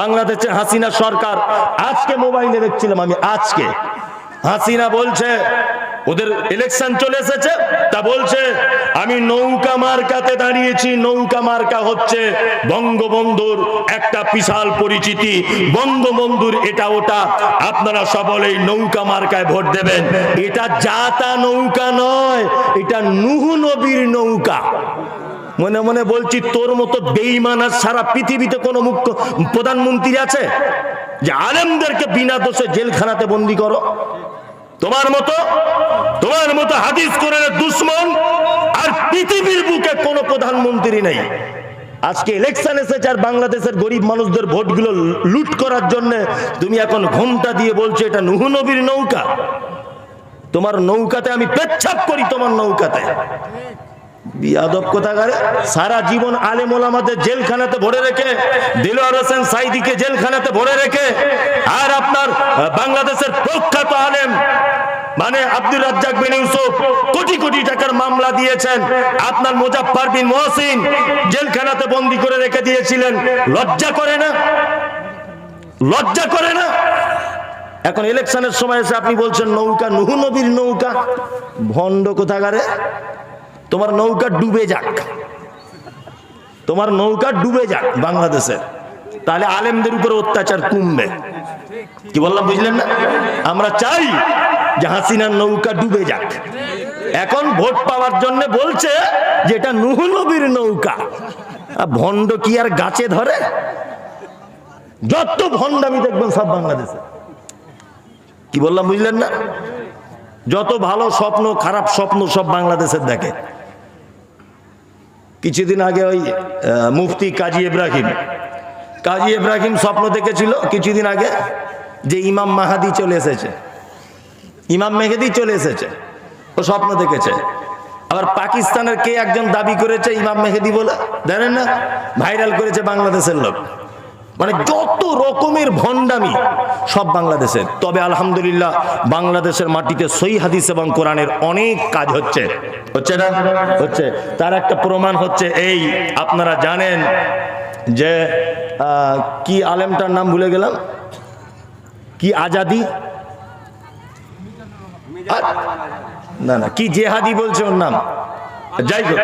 বাংলাদেশের হাসিনা সরকার, আজকে মোবাইলে দেখছিলাম আমি, আজকে। হাসিনা বলছে, ওদের ইলেকশন চলে এসেছে, তা বলছে, আমি নৌকা মার্কাতে দাঁড়িয়েছি, নৌকা মার্কা হচ্ছে বঙ্গবন্ধুর একটা বিশাল পরিচিতি। বঙ্গবন্ধুর এটা ওটা, আপনারা সকলেই নৌকা মার্কায় ভোট দেবেন। এটা জাতা নৌকা নয়, এটা নুহু নবীর নৌকা। মনে মনে বলছি, তোর মতো বেইমান আর সারা পৃথিবীতে কোনো মুখ্য প্রধানমন্ত্রী আছে? যে আলেমদেরকে বিনা দোষে জেলখানাতে বন্দি করো। তোমার মতো তোমার মতো হাদিস করে দুশ্মন আর পৃথিবীর বুকে কোনো প্রধানমন্ত্রী নেই। আজকে ইলেকশন এসেছে আর বাংলাদেশের গরিব মানুষদের ভোটগুলো লুট করার জন্য তুমি এখন ঘুমটা দিয়ে বলছো, এটা নুহু নবীর নৌকা। তোমার নৌকাতে আমি পেচ্ছাপ করি তোমার নৌকাতে। সারা জীবন আলেম জেলখানাতে ভরে রেখে সাইদিকে জেলখানাতে ভরে রেখে, আর আপনার বাংলাদেশের মানে বিন কোটি কোটি টাকার মামলা দিয়েছেন। আপনার মহসিন জেলখানাতে বন্দি করে রেখে দিয়েছিলেন। লজ্জা করে না? লজ্জা করে না? এখন ইলেকশনের সময় এসে আপনি বলছেন, নৌকা, নুহু নবীর নৌকা, ভণ্ড কোথাকারে? তোমার নৌকা ডুবে যাক। তোমার নৌকা ডুবে যাক বাংলাদেশের। তাহলে আলেমদের উপরে অত্যাচার কমবে। কি বললাম, বুঝলেন না? আমরা চাই যে হাসিনার নৌকা ডুবে যাক। এখন ভোট পাওয়ার জন্য বলছে যে এটা নবীর নৌকা। ভণ্ড কি আর গাছে ধরে? যত ভণ্ড আমি দেখবেন সব বাংলাদেশে। কি বললাম, বুঝলেন না? যত ভালো স্বপ্ন, খারাপ স্বপ্ন সব বাংলাদেশের দেখে। কিছুদিন আগে ওই মুফতি কাজী ইব্রাহিম। কাজী ইব্রাহিম স্বপ্ন দেখেছিল কিছুদিন আগে যে ইমাম মাহাদি চলে এসেছে। ইমাম মেহেদি চলে এসেছে। ও স্বপ্ন দেখেছে। আবার পাকিস্তানের কে একজন দাবি করেছে ইমাম মেহেদি বলে? জানেন না? ভাইরাল করেছে বাংলাদেশের লোক। মানে যত রকমের ভণ্ডামি সব বাংলাদেশের। তবে আলহামদুলিল্লাহ বাংলাদেশের মাটিতে সই হাদিস এবং কোরআনের অনেক কাজ হচ্ছে। হচ্ছে না? হচ্ছে। তার একটা প্রমাণ হচ্ছে এই, আপনারা জানেন যে কি আলেমটার নাম ভুলে গেলাম? কি আজাদি? না না, কি জেহাদি বলছে ওর নাম? যাই হোক।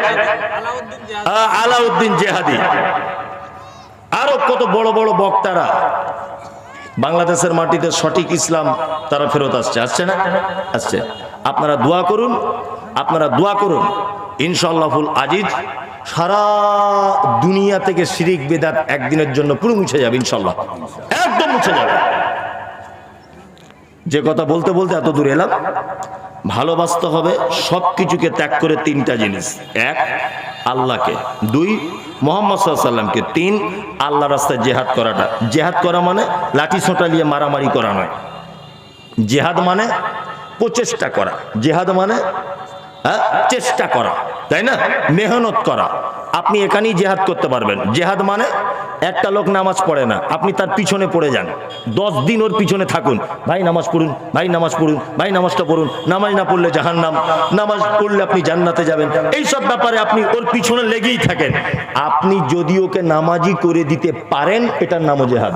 আলাউদ্দিন জেহাদি। আরও কত বড় বড় বক্তারা। বাংলাদেশের মাটিতে সঠিক ইসলাম তারা ফেরত আসছে। আসছে না? আসছে। আপনারা দোয়া করুন, আপনারা দোয়া করুন। ইনশাল্লাহুল আজিজ, সারা দুনিয়া থেকে শিরিক, বেদাত একদিনের জন্য পুরো মুছে যাবে ইনশাল্লাহ একদম মুছে যাবে। যে কথা বলতে বলতে এত দূর এলাম। ভালোবাসতে হবে সব কিছুকে ত্যাগ করে তিনটা জিনিস। এক আল্লাহকে। দুই মোহাম্মদ সাল্লামকে তিন আল্লাহ রাস্তায় জেহাদ করাটা। জেহাদ করা মানে লাঠি ছোঁটা নিয়ে মারামারি করা নয়। জেহাদ মানে প্রচেষ্টা করা। জেহাদ মানে হ্যাঁ, চেষ্টা করা। তাই না? মেহনত করা। আপনি এখানেই জেহাদ করতে পারবেন। জেহাদ মানে একটা লোক নামাজ পড়ে না, আপনি তার পিছনে পড়ে যান। দশ দিন ওর পিছনে থাকুন। ভাই, নামাজ পড়ুন, ভাই, নামাজ পড়ুন, ভাই, নামাজটা পড়ুন। নামাজ না পড়লে জাহান্নাম, নামাজ পড়লে আপনি জান্নাতে যাবেন। এই সব ব্যাপারে আপনি ওর পিছনে লেগেই থাকেন। আপনি যদি ওকে নামাজি করে দিতে পারেন, এটার নামও জেহাদ।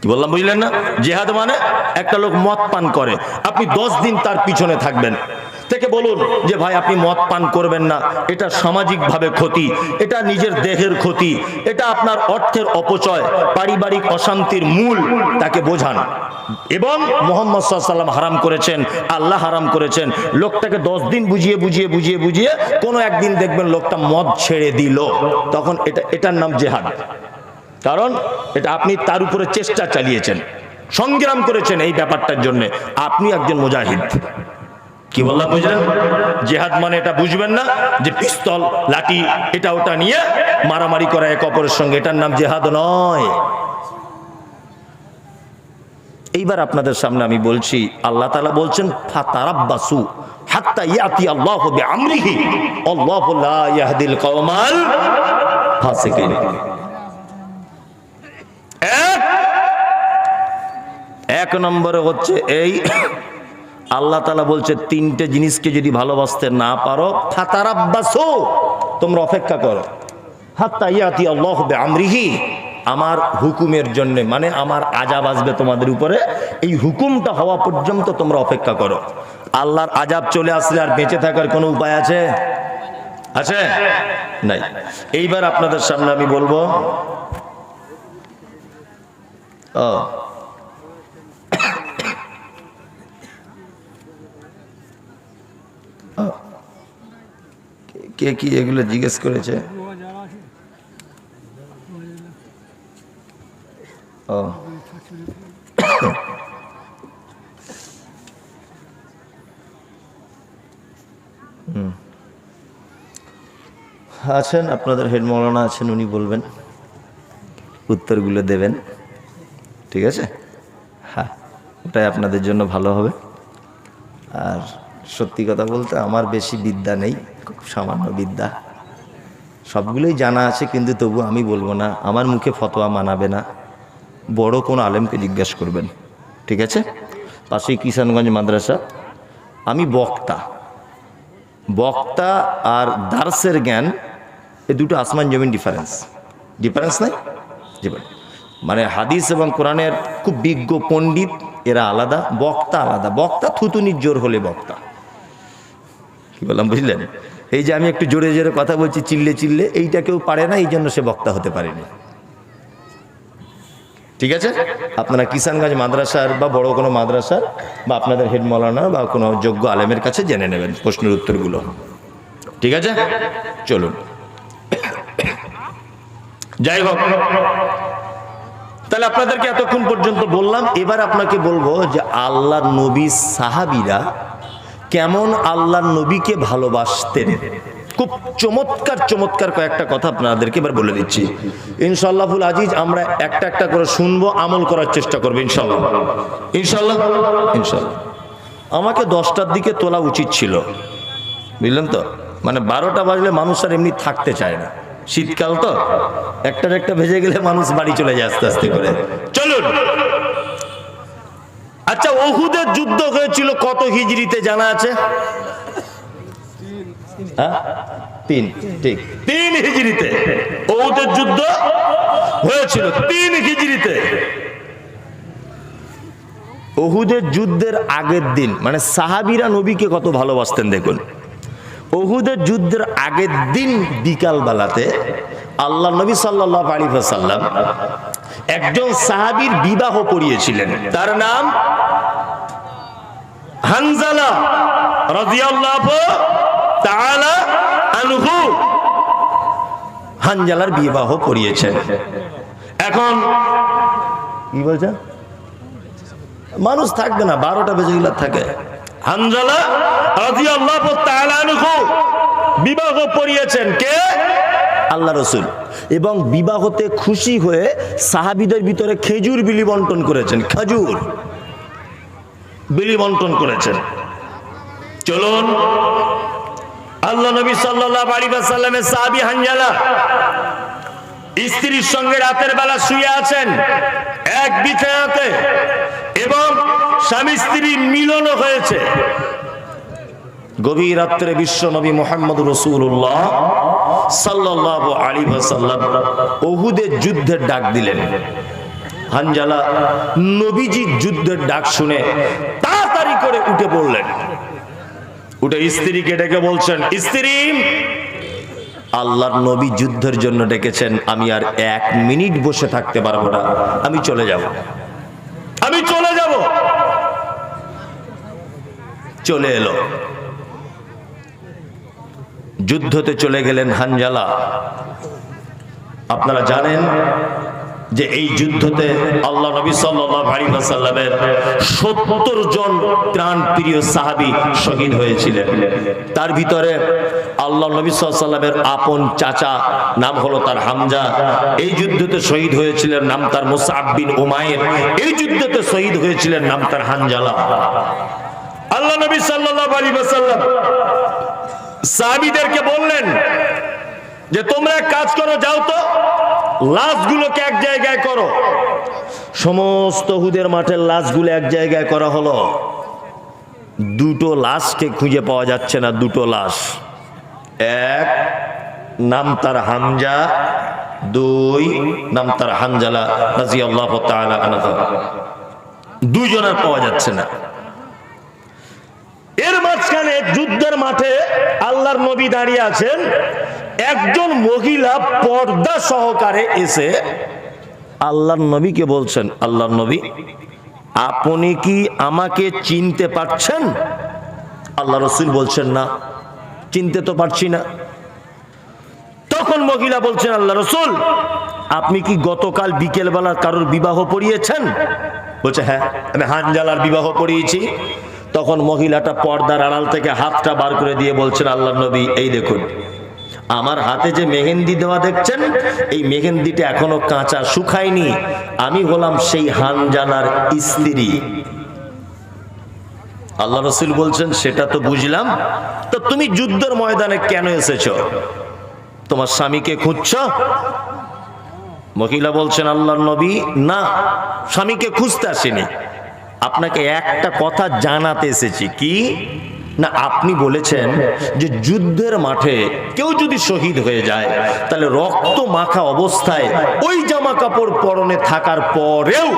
কি বললাম, বুঝলেন না? জেহাদ মানে একটা লোক মদ পান করে। আপনি দশ দিন তার পিছনে থাকবেন। থেকে বলুন যে ভাই আপনি মদ পান করবেন না, এটা সামাজিকভাবে ক্ষতি, এটা নিজের দেহের ক্ষতি, এটা আপনার অর্থের অপচয়, পারিবারিক অশান্তির মূল, তাকে বোঝান। এবং মোহাম্মদ সাল্লাম হারাম করেছেন, আল্লাহ হারাম করেছেন, লোকটাকে দশ দিন বুঝিয়ে বুঝিয়ে বুঝিয়ে বুঝিয়ে কোনো একদিন দেখবেন লোকটা মদ ছেড়ে দিল। তখন এটা, এটার নাম জেহাদ। কারণ এটা আপনি তার উপরে চেষ্টা চালিয়েছেন, সংগ্রাম করেছেন এই ব্যাপারটার জন্য। আপনি একজন মুজাহিদ। কি বললাম বুঝলেন? জেহাদ মানে এটা বুঝবেন না যে পিস্তল, লাঠি, এটা ওটা নিয়ে মারামারি করা এক অপরের সঙ্গে। এটার নাম জেহাদ নয়। এইবার আপনাদের সামনে আমি বলছি, আল্লাহ তাআলা বলছেন, ফাতারাব্বাসু হাত্তা ইয়াতি আল্লাহু বিআমরিহি, আল্লাহু লা ইয়াহদিল কওমাল ফাসিকিন। এক নম্বরে হচ্ছে এই আল্লাহ তালা বলছে, তিনটে জিনিসকে যদি ভালোবাসতে না পারো, ফাতারাব্বাসো, তোমরা অপেক্ষা করো। হাত্তা ইয়াতি আল্লাহ আমরিহি আমার হুকুমের জন্য মানে আমার আজাব আসবে তোমাদের উপরে, এই হুকুমটা হওয়া পর্যন্ত তোমরা অপেক্ষা করো। আল্লাহর আজাব চলে আসলে আর বেঁচে থাকার কোনো উপায় আছে? আছে? নাই। এইবার আপনাদের সামনে আমি বলব, ও। কে কি এগুলো জিজ্ঞেস করেছে? ও। আছেন, আপনাদের হেড মৌলানা আছেন, উনি বলবেন, উত্তরগুলো দেবেন। ঠিক আছে? হ্যাঁ ওটাই আপনাদের জন্য ভালো হবে। আর সত্যি কথা বলতে আমার বেশি বিদ্যা নেই। সামান্য বিদ্যা। সবগুলোই জানা আছে, কিন্তু তবু আমি বলব না, আমার মুখে ফতোয়া মানাবে না। বড় কোন আলেমকে জিজ্ঞেস করবেন, ঠিক আছে? পাশেই কিষানগঞ্জ মাদ্রাসা। আমি বক্তা। বক্তা আর দার্সের জ্ঞান, এ দুটো আসমান জমিন ডিফারেন্স ডিফারেন্স নাই? মানে হাদিস এবং কোরআনের খুব বিজ্ঞ পণ্ডিত, এরা আলাদা, বক্তা আলাদা। বক্তা থুতুনির জোর হলে বক্তা। কি বললাম, বুঝলেন? এই যে আমি একটু জোরে জোরে কথা বলছি, চিল্লে চিল্লে, এইটা কেউ পারে না এই জন্য সে বক্তা হতে পারেনি। ঠিক আছে? আপনারা কিষানগঞ্জ মাদ্রাসার বা বড় কোনো মাদ্রাসার বা আপনাদের হেড মৌলানা বা কোনো যোগ্য আলেমের কাছে জেনে নেবেন প্রশ্নের উত্তরগুলো। ঠিক আছে? চলুন। যাই হোক। তাহলে আপনাদেরকে এতক্ষণ পর্যন্ত বললাম, এবার আপনাকে বলব যে আল্লাহ নবী সাহাবিরা কেমন আল্লাহ নবীকে ভালোবাসতেন? খুব চমৎকার চমৎকার কয়েকটা কথা আপনাদেরকে এবার বলে দিচ্ছি। ইনশাল্লাহুল আজিজ, আমরা একটা একটা করে শুনব, আমল করার চেষ্টা করব ইনশাল্লাহ ইনশাল্লাহ ইনশাল্লাহ আমাকে দশটার দিকে তোলা উচিত ছিল। বুঝলেন তো? মানে বারোটা বাজলে মানুষ আর এমনি থাকতে চায় না। শীতকাল তো, একটার একটা ভেজে গেলে মানুষ বাড়ি চলে যায় আস্তে আস্তে করে। চলুন! আচ্ছা ওহুদের যুদ্ধ হয়েছিল কত হিজড়িতে জানা আছে? হ্যাঁ? তিন ঠিক। তিন হিজড়িতে। ওহুদের যুদ্ধ হয়েছিল তিন হিজড়িতে। ওহুদের যুদ্ধের আগের দিন মানে সাহাবিরা নবীকে কত ভালোবাসতেন দেখুন। ওহুদের যুদ্ধের আগের দিন বিকাল বেলাতে আল্লাহ নবী সাল্লাহ আলী সাল্লাম একজন সাহাবীর বিবাহ পড়িয়েছিলেন তার নাম হানজালা রাদিয়াল্লাহু তাআলা আনহু। হানজালার বিবাহ পড়িয়েছেন এখন কি বলছেন মানুষ থাকবে না, বারোটা বেজে গেলে থাকে। হানজালা রাদিয়াল্লাহু তাআলা আনহু বিবাহ পড়িয়েছেন কে? আল্লাহ রসুল। এবং বিবাহতে খুশি হয়ে সাহাবিদের ভিতরে খেজুর বিলি বন্টন করেছেন, খেজুর বিলি বন্টন করেছেন। চলুন, আল্লাহ নবী সাল্লাল্লাহু আলাইহি ওয়াসাল্লামের সাহাবী হানজালা স্ত্রীর সঙ্গে রাতের বেলা শুয়ে আছেন, এক বিছানাতে, এবং স্বামী স্ত্রী মিলন হয়েছে। গভীর রাত্রে বিশ্ব নবী মোহাম্মদ রসুল্লাহ সাল্লাহ আলী সাল্লাম ওহুদের যুদ্ধের ডাক দিলেন। হানজালা নবীজির যুদ্ধের ডাক শুনে তাড়াতাড়ি করে উঠে পড়লেন। উঠে স্ত্রীকে ডেকে বলছেন, স্ত্রী, আল্লাহর নবী যুদ্ধের জন্য ডেকেছেন, আমি আর এক মিনিট বসে থাকতে পারব না, আমি চলে যাব। আমি চলে যাব। চলে এলো। যুদ্ধতে চলে গেলেন হানজালা। আপনারা জানেন যে এই যুদ্ধতে আল্লাহ নবী সাল্লামের সত্তর জন প্রাণ প্রিয় সাহাবি শহীদ হয়েছিলেন। তার ভিতরে আল্লাহ নবী সাল্লামের আপন চাচা, নাম হলো তার হামজা। এই যুদ্ধতে শহীদ হয়েছিলেন, নাম তার মুসাবিন উমায়ের এই যুদ্ধতে শহীদ হয়েছিলেন, নাম তার হানজালা। আল্লাহ নবী সাল্লাহ আলী সাহাবিদেরকে বললেন যে, তোমরা এক কাজ করো, যাও তো, লাশগুলোকে এক জায়গায় করো। সমস্ত হুদের মাঠের লাশগুলো এক জায়গায় করা হলো। দুটো লাশকে খুঁজে পাওয়া যাচ্ছে না, দুটো লাশ। এক, নাম তার হামজা, দুই, নাম তার হানজালা রাজি আল্লাহ দুইজন আর পাওয়া যাচ্ছে না। যুদ্ধের মাঠে আল্লাহর নবী দাঁড়িয়ে আছেন। একজন মহিলা পর্দা সহকারে এসে আল্লাহর নবীকে বলছেন, আল্লাহর নবী, আপনি কি আমাকে চিনতে পারছেন? আল্লাহ রসুল বলছেন, না, চিনতে তো পারছি না। তখন মহিলা বলছেন, আল্লাহ রসুল, আপনি কি গতকাল বিকেলবেলা কারোর বিবাহ পড়িয়েছেন? বলছে হ্যাঁ আমি হানজালার বিবাহ পড়িয়েছি। তখন মহিলাটা পর্দার আড়াল থেকে হাতটা বার করে দিয়ে বলছেন, আল্লাহ নবী, এই দেখুন, আমার হাতে যে মেহেন্দি দেওয়া দেখছেন, এই মেহেন্দিটা এখনও কাঁচা শুকায়নি। আমি হলাম সেই হানজালার স্ত্রী। আল্লাহ রসুল বলছেন, সেটা তো বুঝলাম। তো তুমি যুদ্ধের ময়দানে কেন এসেছ? তোমার স্বামীকে খুঁজছ? মহিলা বলছেন, আল্লাহ নবী, না, স্বামীকে খুঁজতে আসেনি। আপনাকে একটা কথা জানাতে এসেছি। কি? না, আপনি বলেছেন যে যুদ্ধের মাঠে কেউ যদি শহীদ হয়ে যায়, তাহলে রক্ত মাখা অবস্থায় ওই জামা কাপড় পরনে থাকার পরেও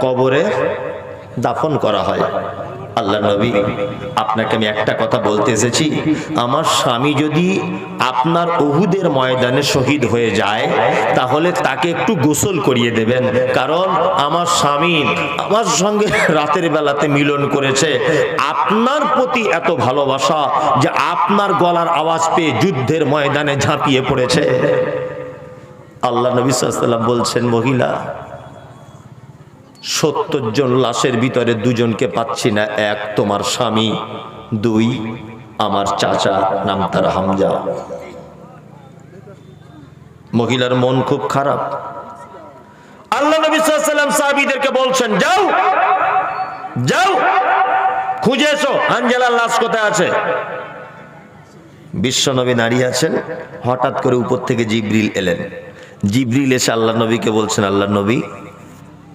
কবরে দাফন করা হয়। আল্লাহ নবী, আপনাকে আমি একটা কথা বলতে এসেছি। আমার স্বামী যদি আপনার অহুদের ময়দানে শহীদ হয়ে যায়, তাহলে তাকে একটু গোসল করিয়ে দেবেন। কারণ আমার স্বামী আমার সঙ্গে রাতের বেলাতে মিলন করেছে। আপনার প্রতি এত ভালোবাসা যে আপনার গলার আওয়াজ পেয়ে যুদ্ধের ময়দানে ঝাঁপিয়ে পড়েছে। আল্লাহ নবী সাল্লাম বলছেন, মহিলা সত্তর জন লাশের ভিতরে দুজনকে পাচ্ছি না, এক তোমার স্বামী, দুই আমার চাচা, নাম তার হামজা। মহিলার মন খুব খারাপ। আল্লাহ নবী সাল্লাম সাহাবীদেরকে বলছেন, যাও যাও, খুঁজে এসো আঞ্জেলার লাশ কোথায় আছে? বিশ্বনবী দাঁড়িয়ে আছেন, হঠাৎ করে উপর থেকে জিবরিল এলেন। জিবরিল এসে আল্লাহ নবীকে বলছেন, আল্লাহ নবী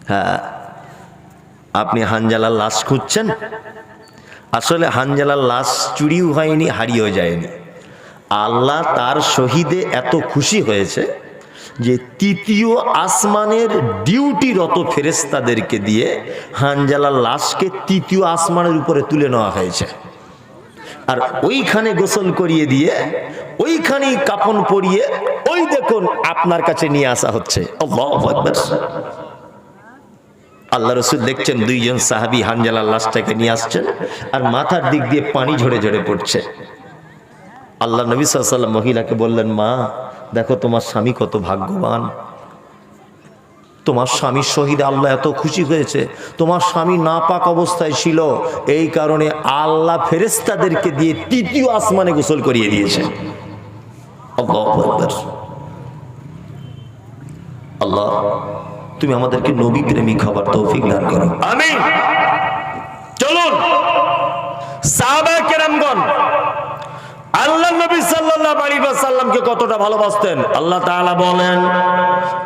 হ্যাঁ আপনি হানজালার লাশ খুঁজছেন? আসলে হানজালার লাশ চুরিও হয়নি, হারিয়েও যায়নি। আল্লাহ তার শহীদে এত খুশি হয়েছে যে তৃতীয় আসমানের ডিউটিরত ফেরেস্তাদেরকে দিয়ে হানজালার লাশকে তৃতীয় আসমানের উপরে তুলে নেওয়া হয়েছে। আর ওইখানে গোসল করিয়ে দিয়ে, ওইখানেই কাপন পরিয়ে, ওই দেখুন আপনার কাছে নিয়ে আসা হচ্ছে। আল্লাহু রসুল দেখছেন দুইজন সাহাবি হানজালার লাশটাকে নিয়ে আসছেন আর মাথার দিক দিয়ে পানি ঝরে ঝরে পড়ছে। আল্লাহ নবী সাল্লাম মহিলাকে বললেন, মা, দেখো তোমার স্বামী কত ভাগ্যবান। তোমার স্বামীর শহীদ আল্লাহ এত খুশি হয়েছে। তোমার স্বামী না পাক অবস্থায় ছিল। এই কারণে আল্লাহ ফেরেস্তাদেরকে দিয়ে তৃতীয় আসমানে গোসল করিয়ে দিয়েছে। আল্লাহু আল্লাহ তুমি আমাদেরকে নবী প্রেমিক হবার তৌফিক দান করো। আমিন। চলুন। সাহাবা আল্লাহ নবী সাল্লাল্লাহু আলাইহি ওয়াসাল্লামকে কতটা ভালোবাসতেন? আল্লাহ তাআলা বলেন,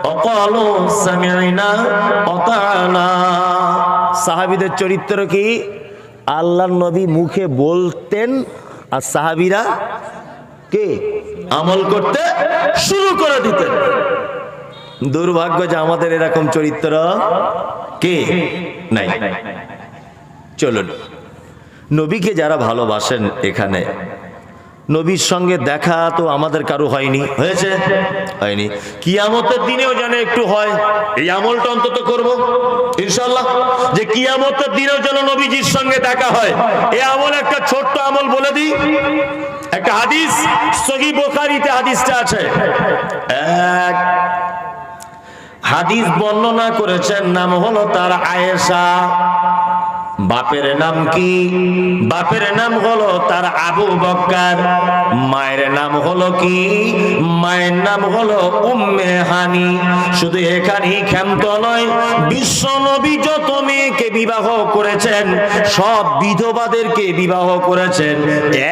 অকালু সামি'না অতানা সাহাবীদের চরিত্র কি? আল্লাহর নবী মুখে বলতেন, আর সাহাবীরা কে? আমল করতে শুরু করে দিতেন। দুর্ভাগ্য যে আমাদের এরকম চরিত্র কে? নাই। চলুন। নবীকে যারা ভালোবাসেন এখানে, নবীর সঙ্গে দেখা তো আমাদের কারও হয়নি। হয়েছে? হয়নি। কিয়ামতের দিনেও যেন একটু হয়, এই আমলটা অন্তত করব ইনশাল্লাহ যে কিয়ামতের দিনেও যেন নবীজির সঙ্গে দেখা হয় এই আমল একটা ছোট্ট আমল বলে দিই। একটা হাদিস সহি বোখারিতে হাদিসটা আছে। এক হাদিস বর্ণনা করেছেন নাম হলো তার আয়েশা। বাপের নাম কি? বাপের নাম হলো তার আবু বক্কার। মায়ের নাম হলো কি? মায়ের নাম হলো উম্মে হানি। শুধু এখানেই ক্ষান্ত নয়, বিশ্ব নবী যত মেয়েকে বিবাহ করেছেন, সব বিধবাদেরকে বিবাহ করেছেন।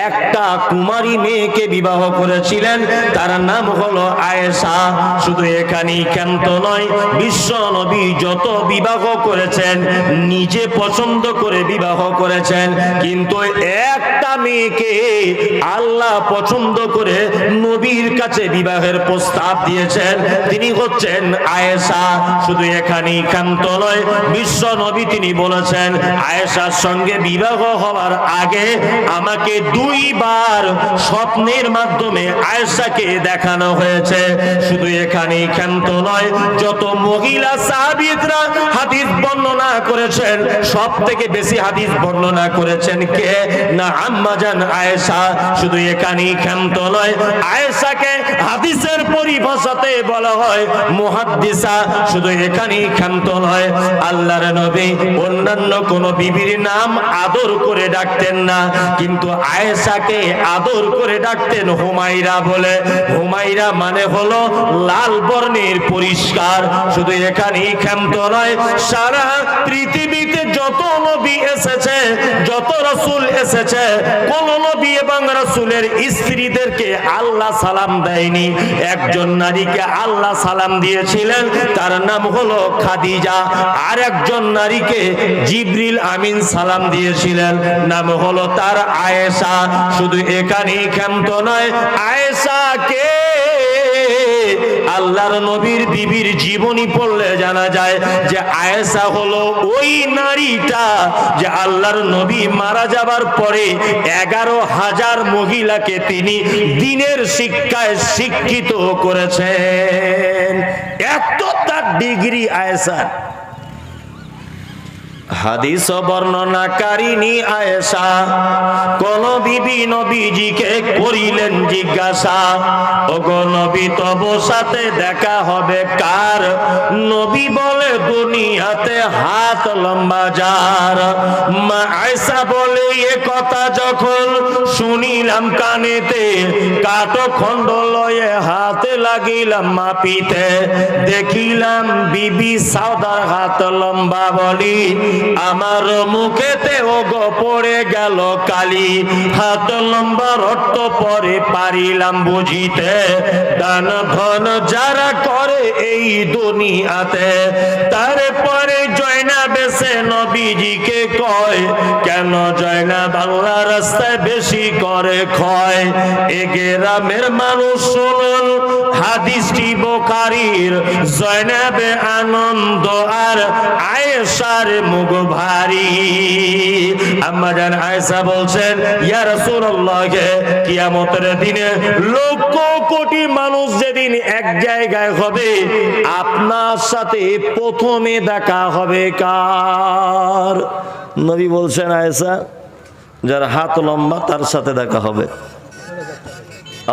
একটা কুমারী মেয়েকে বিবাহ করেছিলেন, তার নাম হলো আয়েশা। শুধু এখানেই ক্ষান্ত নয়, বিশ্ব নবী যত বিবাহ করেছেন, নিজে পছন্দ করে বিবাহ করেছেন, কিন্তু একটা মেয়েকে আল্লাহ পছন্দ করে নবীর কাছে বিবাহের প্রস্তাব দিয়েছেন। তিনি হচ্ছেন আয়েশা, শুধু এখানেই ক্ষান্ত নয়, বিশ্ব নবী তিনি বলেছেন, আয়েশার সঙ্গে বিবাহ হওয়ার আগে আমাকে দুইবার স্বপ্নের মাধ্যমে আয়েশাকে দেখানো হয়েছে। শুধু এখানেই ক্ষান্ত নয়, যত মহিলা সাহাবিদরা হাদিস বর্ণনা করেছেন সব থেকে বেশি হাদিস বর্ণনা করেছেন কে? না আম্মাজান আয়েশা। শুধু এখানেই ক্ষান্ত নয়, আয়েশাকে হাদিসের পরিভাষাতে বলা হয় মুহাদ্দিসা। শুধু এখানেই ক্ষান্ত নয়, আল্লাহর নবী অন্যান্য কোন বিবির নাম আদর করে ডাকতেন না। কিন্তু আয়েশাকে আদর করে ডাকতেন হুমাইরা বলে। হুমাইরা মানে হলো লাল বর্ণের পরিষ্কার। শুধু এখানেই ক্ষান্ত নয়, সারা পৃথিবীতে যত নবী এসেছে, যত রসুল এসেছে, কোন নবী এবং রসুলের স্ত্রীদেরকে আল্লাহ সালাম দেয়নি। একজন নারীকে আল্লাহ সালাম দিয়েছিলেন, তার নাম হলো খাদিজা। আর একজন নারীকে জিবরিল আমিন সালাম দিয়েছিলেন, নাম হলো তার আয়েশা। শুধু এখানেই ক্ষান্ত নয়, আয়েশাকে আল্লাহর নবীর বিবির জীবনী পড়লে জানা যায় যে আয়েশা হলো ওই নারীটা যে আল্লাহর নবী মারা যাবার পরে এগারো হাজার মহিলাকে তিনি দিনের শিক্ষায় শিক্ষিত করেছেন। এত তার ডিগ্রি আয়েশার। হাদিস বর্ণনাকারিনী আয়েশা, কোন বিবি নবীজিকে করিলেন জিজ্ঞাসা, ওগো নবী তব সাথে দেখা হবে কার? নবী বলে, দুনিয়াতে হাত লম্বা যার। মা আয়েশা বলে, এ কথা যখন শুনিলাম কানেতে, কাটো খণ্ড লয়ে হাতে লাগিলাম মাপিতে। দেখিলাম বিবি সাউদার হাত লম্বা বলি আমার মুখেতে ও গো পড়ে গেল কালি। হাত লম্বা রক্ত পরে পারিলাম বুঝিতে। দান ধন যারা করে এই দুনিয়াতে, তারপরে জয়না বেসে নবীজিকে কয়, কেন জয়না বাংলা রাস্তায় বেশি করে ক্ষয়? এ গ্রামের মানুষ শুনুন, হাদিসটি বোকারির জয়নাবে আনন্দ আর আয়েশার মুখ ভারী। আম্মাজান আয়েশা বলছেন, ইয়া রাসূলুল্লাহ, কিয়ামতের দিনে লক্ষ কোটি মানুষ যেদিন এক জায়গায় হবে, আপনার সাথে প্রথমে দেখা হবে কার? নবী বলছেন, আয়েশা, যার হাত লম্বা, তার সাথে দেখা হবে।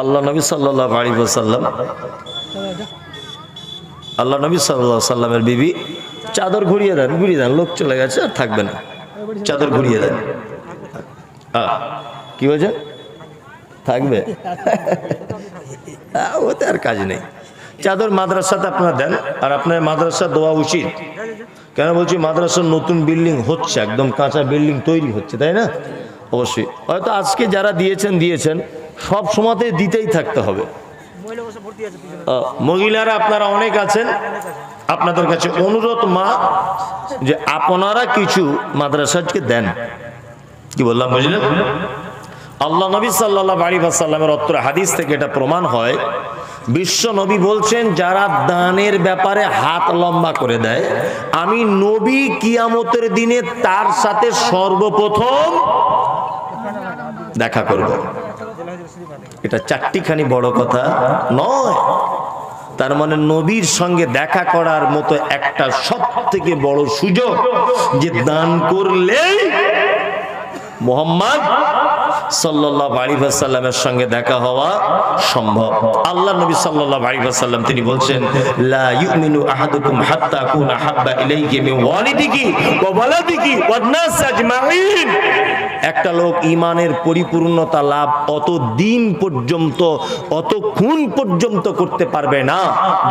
আল্লাহ নবী সাল্লাহ আলী সাল্লাম আল্লাহ নবী সাল্লাহ সাল্লামের বিবি চাদর ঘুরিয়ে দেন ঘুরিয়ে দেন, লোক চলে গেছে আর থাকবে না। চাদর ঘুরিয়ে দেন। কি হয়েছে থাকবে? ওতে আর কাজ নেই। চাদর মাদ্রাসাতে আপনারা দেন, আর আপনার মাদ্রাসা দেওয়া উচিত। কেন বলছি মাদ্রাসার নতুন বিল্ডিং হচ্ছে, একদম কাঁচা বিল্ডিং তৈরি হচ্ছে, তাই না? অবশ্যই। হয়তো আজকে যারা দিয়েছেন দিয়েছেন, সব সময়তে দিতেই থাকতে হবে। মহিলারা আপনারা অনেক আছেন, আপনাদের কাছে অনুরোধ মা, যে আপনারা কিছু মাদ্রাসাকে দেন। কি বললাম, বুঝলেন? আল্লাহ নবী সাল্লাহ আলী সাল্লামের অত্র হাদিস থেকে এটা প্রমাণ হয় বিশ্ব নবী বলছেন, যারা দানের ব্যাপারে হাত লম্বা করে দেয়, আমি নবী কিয়ামতের দিনে তার সাথে সর্বপ্রথম দেখা করব। এটা চারটিখানি বড় কথা নয়। তার মানে নবীর সঙ্গে দেখা করার মতো একটা সব থেকে বড় সুযোগ যে দান করলেই মোহাম্মদ সাল্লাহ আলিফাসাল্লামের সঙ্গে দেখা হওয়া সম্ভব। আল্লাহ নবী সাল্লাহ আলিফাসাল্লাম তিনি বলছেন, লা ইউমিনু আহাদুকুম হাত্তা কুনা হাব্বা ইলাইহি মিন ওয়ালিদিহি ওয়া ওয়ালাদিহি ওয়ান নাস আজমাইন। একটা লোক ইমানের পরিপূর্ণতা লাভ অত দিন পর্যন্ত, অতক্ষণ পর্যন্ত করতে পারবে না।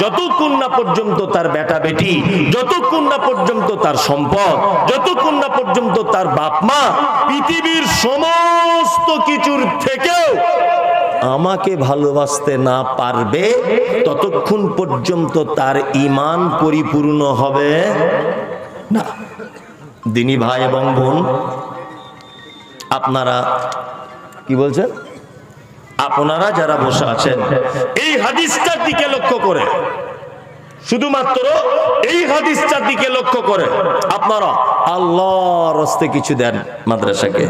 যতক্ষণ না পর্যন্ত তার বেটা বেটি, যতক্ষণ না পর্যন্ত তার সম্পদ, যতক্ষণ না পর্যন্ত তার বাপ মা, পৃথিবীর সমস্ত কিছুর থেকেও আমাকে ভালোবাসতে না পারবে, ততক্ষণ পর্যন্ত তার ইমান পরিপূর্ণ হবে না। দিনী ভাই এবং বোন আপনারা কি বলছেন? আপনারা যারা বসে আছেন এই হাদিসটার দিকে লক্ষ্য করে। শুধুমাত্র এই হাদিসটার দিকে লক্ষ্য করে। আপনারা আল্লাহর রস্তে কিছু দেন মাদ্রাসাকে।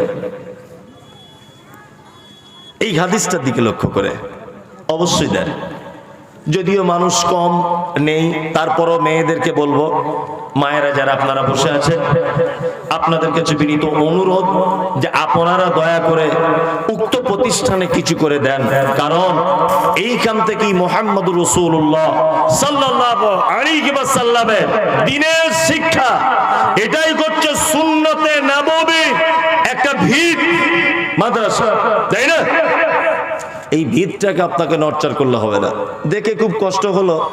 এই হাদিসটার দিকে লক্ষ্য করে। অবশ্যই দেন। যদিও মানুষ কম নেই, তারপরও মেয়েদেরকে বলব, মায়েরা যারা আপনারা বসে আছেন, আপনাদের কাছে বিনীত অনুরোধ যে আপনারা দয়া করে উক্ত প্রতিষ্ঠানে কিছু করে দেন। কারণ এইখান থেকেই মোহাম্মদ রসুল্লাহ সাল্লাহ দিনের শিক্ষা। এটাই করছে শূন্যতে নববী, একটা ভিত মাদ্রাসা, তাই না? এই ভিতটাকে আপনাকে নর্চার করলে হবে না। দেখে খুব কষ্ট হলো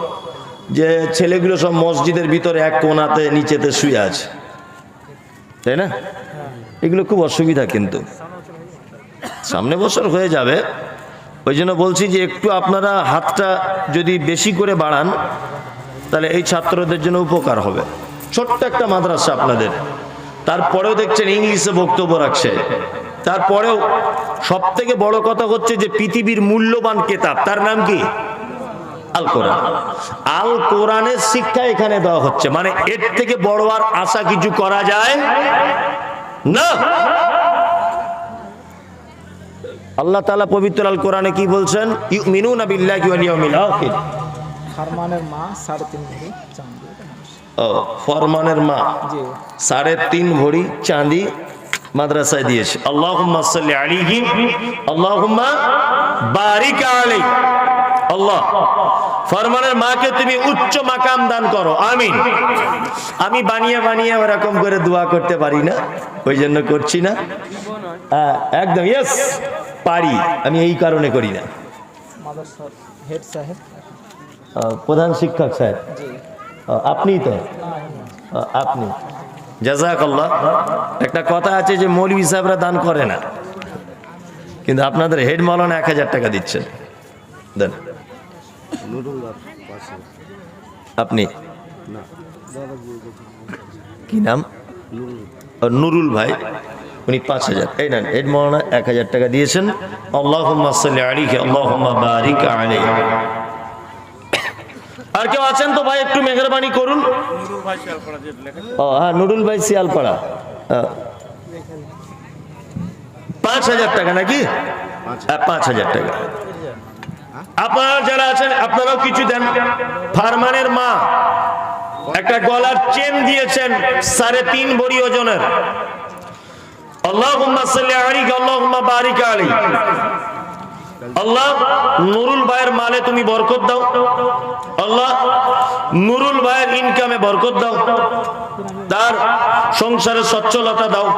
যে ছেলেগুলো সব মসজিদের ভিতরে এক কোনাতে, নিচেতে শুয়ে আছে। তাই না? এগুলো খুব অসুবিধা কিন্তু। সামনে বছর হয়ে যাবে। ওই জন্য বলছি যে একটু আপনারা হাতটা যদি বেশি করে বাড়ান, তাহলে এই ছাত্রদের জন্য উপকার হবে। ছোট্ট একটা মাদ্রাসা আপনাদের। তারপরেও দেখছেন ইংলিশে বক্তব্য রাখছে। তারপরেও সব থেকে বড় কথা হচ্ছে যে পৃথিবীর মূল্যবান কেতাব তার নাম কি? আল কোরআন আল কোরআনের শিক্ষা এখানে দেওয়া হচ্ছে মানে এর থেকে বড় আর আশা কিছু করা যায় না। আল্লাহ তালা পবিত্র আল কোরআনে কি বলছেন? বিল্লাহি ওয়াল ইয়াউমিল আখির। ফারমানের মা সাড়ে তিন ভরি চাঁদি। ও ফরমানের মা সাড়ে তিন ভরি চাঁদি মাদ্রাসায় দিয়েছে। আল্লাহুম্মা সাল্লি আলাইহি আল্লাহুম্মা বারিক আলাই আল্লাহ ফরমানের মাকে তুমি উচ্চ মাকাম দান করো। আমিন। আমি বানিয়ে বানিয়ে ওরকম করে দোয়া করতে পারি না ওই জন্য করছি না। হ্যাঁ, একদম ইয়েস পারি। আমি এই কারণে করি না। হেড সাহেব প্রধান শিক্ষক স্যার আপনি তো? আপনি। জাজাকাল্লাহ। একটা কথা আছে যে মৌলভী সাহেবরা দান করে না। কিন্তু আপনাদের হেড মৌলানা এক হাজার টাকা দিচ্ছেন। দেন। আপনি। কি নাম? নুরুল ভাই, উনি পাঁচ হাজার। এই নেন, হেড মৌলানা এক হাজার টাকা দিয়েছেন। আল্লাহ আলিকে আল্লাহ বারিক আলী আর কেউ আছেন তো ভাই একটু মেহরবানি করুন। ও হ্যাঁ নুরুল ভাই শিয়ালপাড়া। হ্যাঁ। পাঁচ হাজার টাকা নাকি? হ্যাঁ, পাঁচ হাজার টাকা। আপনারা যারা আছেন আপনারাও কিছু দেন। ফারমানের মা একটা গলার চেন দিয়েছেন সাড়ে তিন ভরি ওজনের। আল্লাহুম্মা সাল্লি আলাইহি আল্লাহুম্মা বারিক আলাইহি। আল্লাহ, নুরুল ভাইয়ের মালে তুমি বরকত দাও। আল্লাহ, নুরুল ভাইয়ের ইনকামে বরকত দাও। তার সংসারে সচ্ছলতা দাও।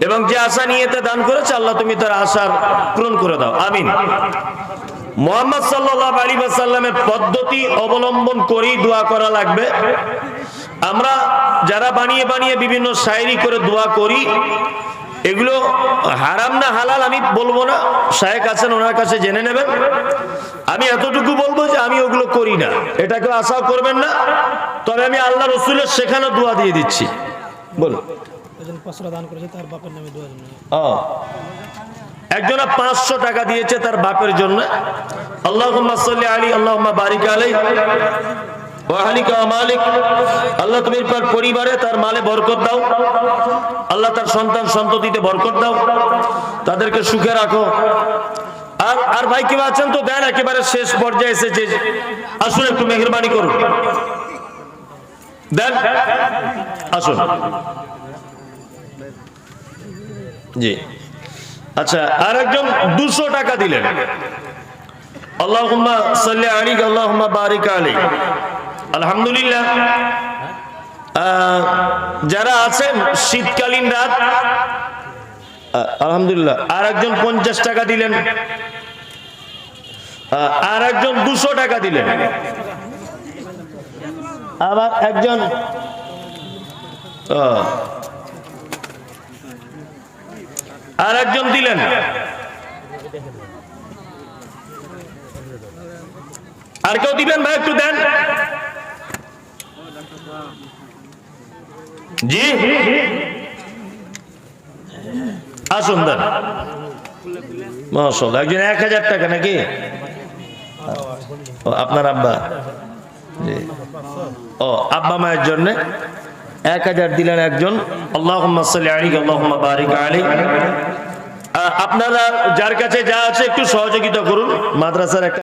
এবং যে আশা নিয়েতে দান করেছে, আল্লাহ তুমি তার আশার পূরণ করে দাও। আমিন। মোহাম্মদ সাল্লাহ আলী সাল্লামের পদ্ধতি অবলম্বন করেই দোয়া করা লাগবে। আমরা যারা বানিয়ে বানিয়ে বিভিন্ন শায়রি করে দোয়া করি এগুলো হারাম না হালাল আমি বলব না। শায়েক আছেন ওনার কাছে জেনে নেবেন। আমি এতটুকু বলব যে আমি ওগুলো করি না। এটাকে আশাও করবেন না। তবে আমি আল্লাহ রসুলের সেখানে দোয়া দিয়ে দিচ্ছি। বলুন। একজন পাঁচশো টাকা দিয়েছে তার বাপের জন্য। আল্লাহ আলী আল্লাহ বারিক আলাই ওয়াহালিকা মালিক। আল্লাহ তুমি তার পরিবারে তার মালে বরকত দাও। আল্লাহ তার সন্তান সন্ততিতে বরকত দাও। তাদেরকে সুখে রাখো। আর আর ভাই কেউ আছেন তো? দেন একেবারে শেষ পর্যায়ে এসেছে আসুন একটু মেহরবানি করুন। দেন। আসুন। জি। আচ্ছা আর একজন দুশো টাকা দিলেন। আল্লাহুম্মা সাল্লি আলাইহি, আল্লাহুম্মা বারিক আলাইহি। আলহামদুলিল্লাহ। যারা আছেন, শীতকালীন রাত আলহামদুলিল্লাহ আর একজন পঞ্চাশ টাকা দিলেন। আর একজন দুশো টাকা দিলেন। আবার একজন আর একজন দিলেন। আর কেউ দিবেন ভাই, একটু দেন। জি? আসুন দেন একজন এক হাজার টাকা নাকি? আপনার আব্বা। ও, আব্বা মায়ের জন্য এক হাজার দিলেন একজন। আল্লাহ আপনারা যার কাছে যা আছে একটু সহযোগিতা করুন। মাদ্রাসার একটা